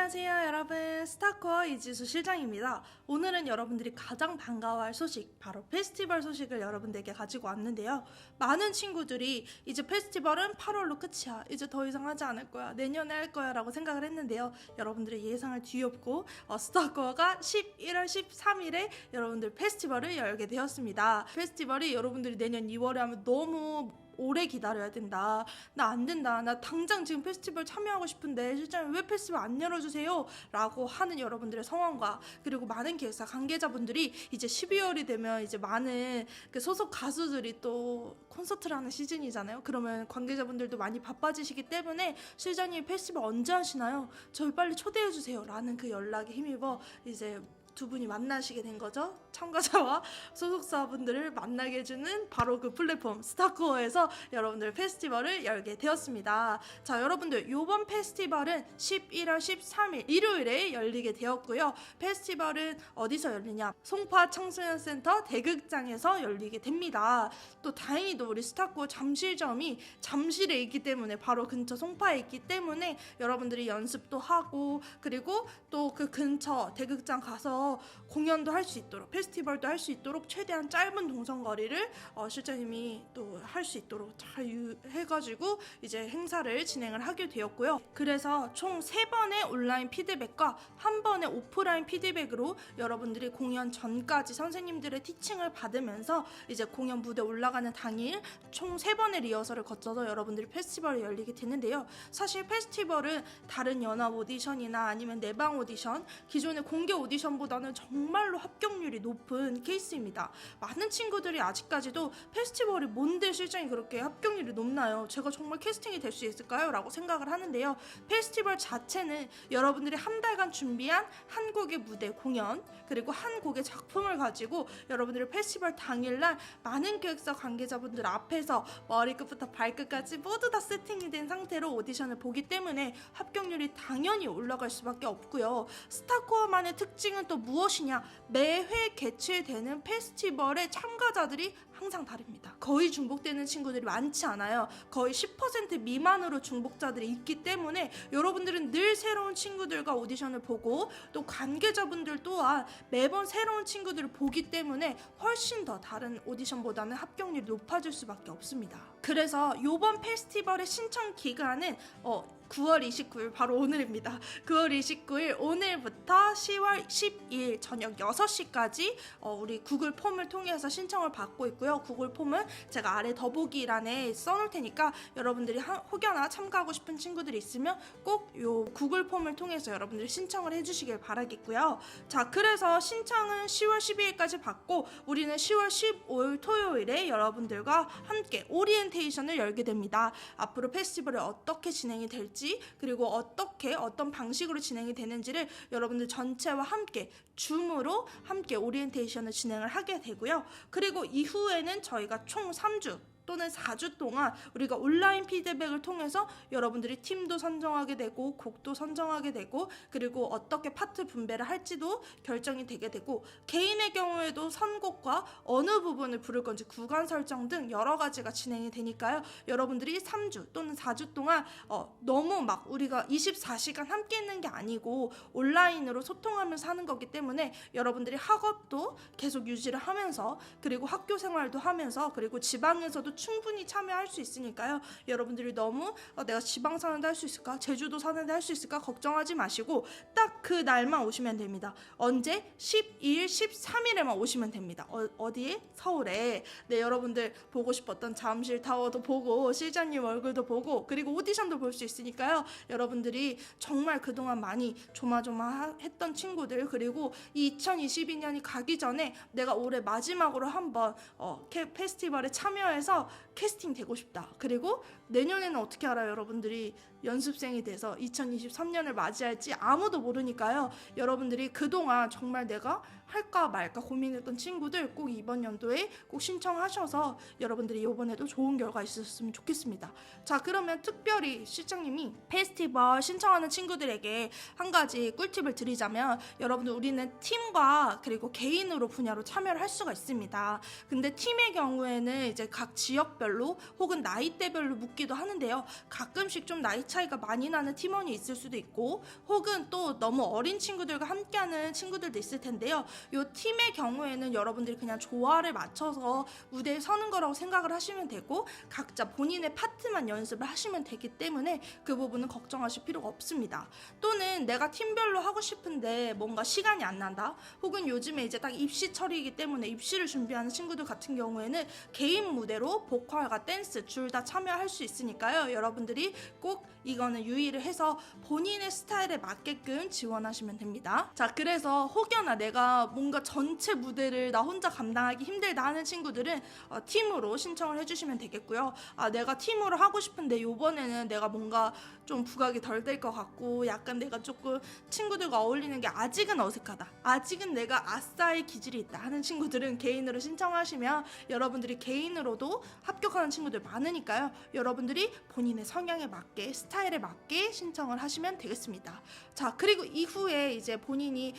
안녕하세요 여러분. 스타코어 이지수 실장입니다. 오늘은 여러분들이 가장 반가워할 소식 바로 페스티벌 소식을 여러분들에게 가지고 왔는데요. 많은 친구들이 이제 페스티벌은 8월로 끝이야. 이제 더 이상 하지 않을 거야. 내년에 할 거야 라고 생각을 했는데요. 여러분들의 예상을 뒤엎고 어, 스타코어가 11월 13일에 여러분들 페스티벌을 열게 되었습니다. 페스티벌이 여러분들이 내년 2월에 하면 너무 오래 기다려야 된다. 나 안 된다. 나 당장 지금 페스티벌 참여하고 싶은데 실장님 왜 페스티벌 안 열어주세요? 라고 하는 여러분들의 성원과 그리고 많은 기획사 관계자분들이 이제 12월이 되면 이제 많은 그 소속 가수들이 또 콘서트를 하는 시즌이잖아요. 그러면 관계자분들도 많이 바빠지시기 때문에 실장님 페스티벌 언제 하시나요? 저희 빨리 초대해주세요. 라는 그 연락에 힘입어 이제 두 분이 만나시게 된 거죠. 참가자와 소속사분들을 만나게 해주는 바로 그 플랫폼 스타코어에서 여러분들 페스티벌을 열게 되었습니다. 자, 여러분들 이번 페스티벌은 11월 13일 일요일에 열리게 되었고요. 페스티벌은 어디서 열리냐? 송파 청소년센터 대극장에서 열리게 됩니다. 또 다행히도 우리 스타코어 잠실점이 잠실에 있기 때문에 바로 근처 송파에 있기 때문에 여러분들이 연습도 하고 그리고 또 그 근처 대극장 가서 공연도 할 수 있도록 페스티벌도 할 수 있도록 최대한 짧은 동선 거리를 어, 실장님이 또 할 수 있도록 잘 유- 해가지고 이제 행사를 진행을 하게 되었고요. 그래서 총세 번의 온라인 피드백과 한 번의 오프라인 피드백으로 여러분들이 공연 전까지 선생님들의 티칭을 받으면서 이제 공연 무대 올라가는 당일 총세 번의 리허설을 거쳐서 여러분들이 페스티벌이 열리게 되는데요. 사실 페스티벌은 다른 연합 오디션이나 아니면 내방 오디션, 기존의 공개 오디션보다 는 정말로 합격률이 높은 케이스입니다. 많은 친구들이 아직까지도 페스티벌이 뭔데 실장이 그렇게 합격률이 높나요? 제가 정말 캐스팅이 될 수 있을까요? 라고 생각을 하는데요. 페스티벌 자체는 여러분들이 한 달간 준비한 한 곡의 무대 공연 그리고 한 곡의 작품을 가지고 여러분들이 페스티벌 당일날 많은 기획사 관계자분들 앞에서 머리끝부터 발끝까지 모두 다 세팅이 된 상태로 오디션을 보기 때문에 합격률이 당연히 올라갈 수밖에 없고요. 스타코어만의 특징은 또 무엇이냐? 매회 개최되는 페스티벌의 참가자들이 항상 다릅니다. 거의 중복되는 친구들이 많지 않아요. 거의 10% 미만으로 중복자들이 있기 때문에 여러분들은 늘 새로운 친구들과 오디션을 보고 또 관계자분들 또한 매번 새로운 친구들을 보기 때문에 훨씬 더 다른 오디션보다는 합격률이 높아질 수밖에 없습니다. 그래서 이번 페스티벌의 신청 기간은 어, 9월 29일 바로 오늘입니다. 9월 29일 오늘부터 10월 12일 저녁 6시까지 어, 우리 구글 폼을 통해서 신청을 받고 있고요. 구글 폼은 제가 아래 더보기란에 써놓을 테니까 여러분들이 한- 혹여나 참가하고 싶은 친구들이 있으면 꼭 요 구글 폼을 통해서 여러분들이 신청을 해주시길 바라겠고요. 자, 그래서 신청은 10월 12일까지 받고 우리는 10월 15일 토요일에 여러분들과 함께 오리엔테이션을 열게 됩니다. 앞으로 페스티벌이 어떻게 진행이 될지 그리고 어떻게 어떤 방식으로 진행이 되는지를 여러분들 전체와 함께 줌으로 함께 오리엔테이션을 진행을 하게 되고요. 그리고 이 후에는 저희가 총 3주 또는 4주 동안 우리가 온라인 피드백을 통해서 여러분들이 팀도 선정하게 되고 곡도 선정하게 되고 그리고 어떻게 파트 분배를 할지도 결정이 되게 되고 개인의 경우에도 선곡과 어느 부분을 부를 건지 구간 설정 등 여러 가지가 진행이 되니까요. 여러분들이 3주 또는 4주 동안 어, 너무 막 우리가 24시간 함께 있는 게 아니고 온라인으로 소통하면서 하는 거기 때문에 여러분들이 학업도 계속 유지를 하면서 그리고 학교 생활도 하면서 그리고 지방에서도 충분히 참여할 수 있으니까요. 여러분들이 너무 어, 내가 지방 사는데 할 수 있을까? 제주도 사는데 할 수 있을까? 걱정하지 마시고 딱 그 날만 오시면 됩니다. 언제? 12일, 13일에만 오시면 됩니다. 어, 디에 서울에. 네, 여러분들 보고 싶었던 잠실 타워도 보고 실장님 얼굴도 보고 그리고 오디션도 볼 수 있으니까요. 여러분들이 정말 그동안 많이 조마조마했던 친구들 그리고 이 2022년이 가기 전에 내가 올해 마지막으로 한번 어, 캐- 페스티벌에 참여해서 캐스팅 되고 싶다. 그리고 내년에는 어떻게 알아요, 여러분들이 연습생이 돼서 2023년을 맞이할지 아무도 모르니까요. 여러분들이 그동안 정말 내가 할까 말까 고민했던 친구들 꼭 이번 연도에 꼭 신청하셔서 여러분들이 이번에도 좋은 결과 있었으면 좋겠습니다. 자, 그러면 특별히 실장님이 페스티벌 신청하는 친구들에게 한 가지 꿀팁을 드리자면 여러분들 우리는 팀과 그리고 개인으로 분야로 참여를 할 수가 있습니다. 근데 팀의 경우에는 이제 각 지역별로 혹은 나이대별로 묻기도 하는데요. 가끔씩 좀 나이 차이가 많이 나는 팀원이 있을 수도 있고 혹은 또 너무 어린 친구들과 함께하는 친구들도 있을 텐데요. 요 팀의 경우에는 여러분들이 그냥 조화를 맞춰서 무대에 서는 거라고 생각을 하시면 되고 각자 본인의 파트만 연습을 하시면 되기 때문에 그 부분은 걱정하실 필요가 없습니다. 또는 내가 팀별로 하고 싶은데 뭔가 시간이 안 난다. 혹은 요즘에 이제 딱 입시철이기 때문에 입시를 준비하는 친구들 같은 경우에는 개인 무대로 보컬과 댄스 둘 다 참여할 수 있으니까요. 여러분들이 꼭 이거는 유의를 해서 본인의 스타일에 맞게끔 지원하시면 됩니다. 자, 그래서 혹여나 내가 뭔가 전체 무대를 나 혼자 감당하기 힘들다 하는 친구들은 어, 팀으로 신청을 해주시면 되겠고요. 아, 내가 팀으로 하고 싶은데 요번에는 내가 뭔가 좀 부각이 덜 될 것 같고 약간 내가 조금 친구들과 어울리는 게 아직은 어색하다. 아직은 내가 아싸의 기질이 있다 하는 친구들은 개인으로 신청하시면 여러분들이 개인으로도 합격하는 친구들 많으니까요. 여러분들이 본인의 성향에 맞게 스타일에 맞게 신청을 하시면 되겠습니다. 자, 그리고 이후에 이제 본인이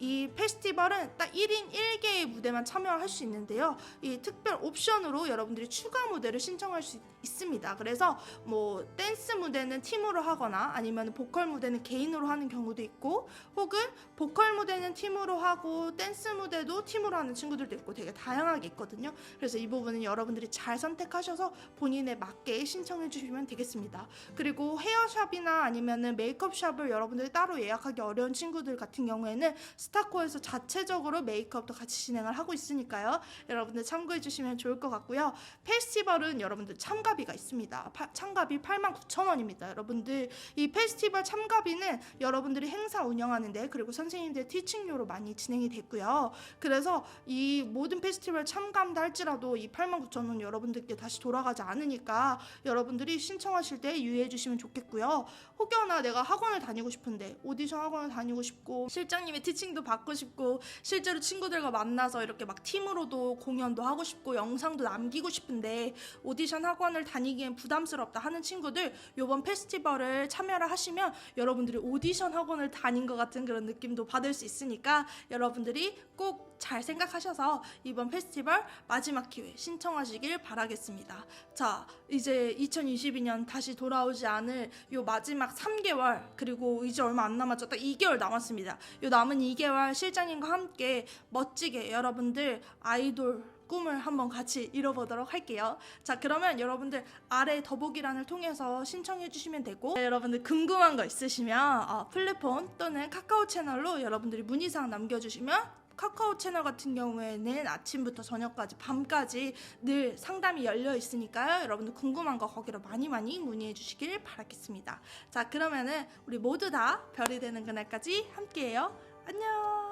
이 페스티벌은 딱 1인 1개의 무대만 참여할 수 있는데요. 이 특별 옵션으로 여러분들이 추가 무대를 신청할 수 있- 있습니다. 그래서 뭐 댄스 무대는 팀으로 하거나 아니면 보컬 무대는 개인으로 하는 경우도 있고 혹은 보컬 무대는 팀으로 하고 댄스 무대도 팀으로 하는 친구들도 있고 되게 다양하게 있거든요. 그래서 이 부분은 여러분들이 잘 선택하셔서 본인에 맞게 신청해 주시면 되겠습니다. 그리고 헤어샵이나 아니면은 메이크업샵을 여러분들이 따로 예약하기 어려운 친구들 같은 경우에는 스타코에서 자체적으로 메이크업도 같이 진행을 하고 있으니까요. 여러분들 참고해 주시면 좋을 것 같고요. 페스티벌은 여러분들 참가비가 있습니다. 파- 참가비 89,000원입니다. 여러분들 이 페스티벌 참가비는 여러분들이 행사 운영하는데 그리고 선생님들 티칭료로 많이 진행이 됐고요. 그래서 이 모든 페스티벌 참가한다 할지라도 이 89,000원 여러분들께 다시 돌아가지 않으니까 여러분들이 신청하실 때 유의해 주시면 좋겠고요. 혹여나 내가 학원을 다니고 싶은데 오디션 학원을 다니고 싶고 실장님의 티칭 도 받고 싶고 실제로 친구들과 만나서 이렇게 막 팀으로도 공연도 하고 싶고 영상도 남기고 싶은데 오디션 학원을 다니기엔 부담스럽다 하는 친구들 요번 페스티벌을 참여를 하시면 여러분들이 오디션 학원을 다닌 것 같은 그런 느낌도 받을 수 있으니까 여러분들이 꼭 잘 생각하셔서 이번 페스티벌 마지막 기회 신청하시길 바라겠습니다. 자, 이제 2022년 다시 돌아오지 않을 요 마지막 3개월 그리고 이제 얼마 안 남았죠. 딱 2개월 남았습니다. 요 남은 2개월 실장님과 함께 멋지게 여러분들 아이돌 꿈을 한번 같이 이뤄보도록 할게요. 자, 그러면 여러분들 아래 더보기란을 통해서 신청해 주시면 되고 네, 여러분들 궁금한 거 있으시면 어, 플랫폼 또는 카카오 채널로 여러분들이 문의사항 남겨주시면 카카오 채널 같은 경우에는 아침부터 저녁까지 밤까지 늘 상담이 열려 있으니까요. 여러분들 궁금한 거 거기로 많이 많이 문의해 주시길 바라겠습니다. 자, 그러면은 우리 모두 다 별이 되는 그날까지 함께해요. 안녕.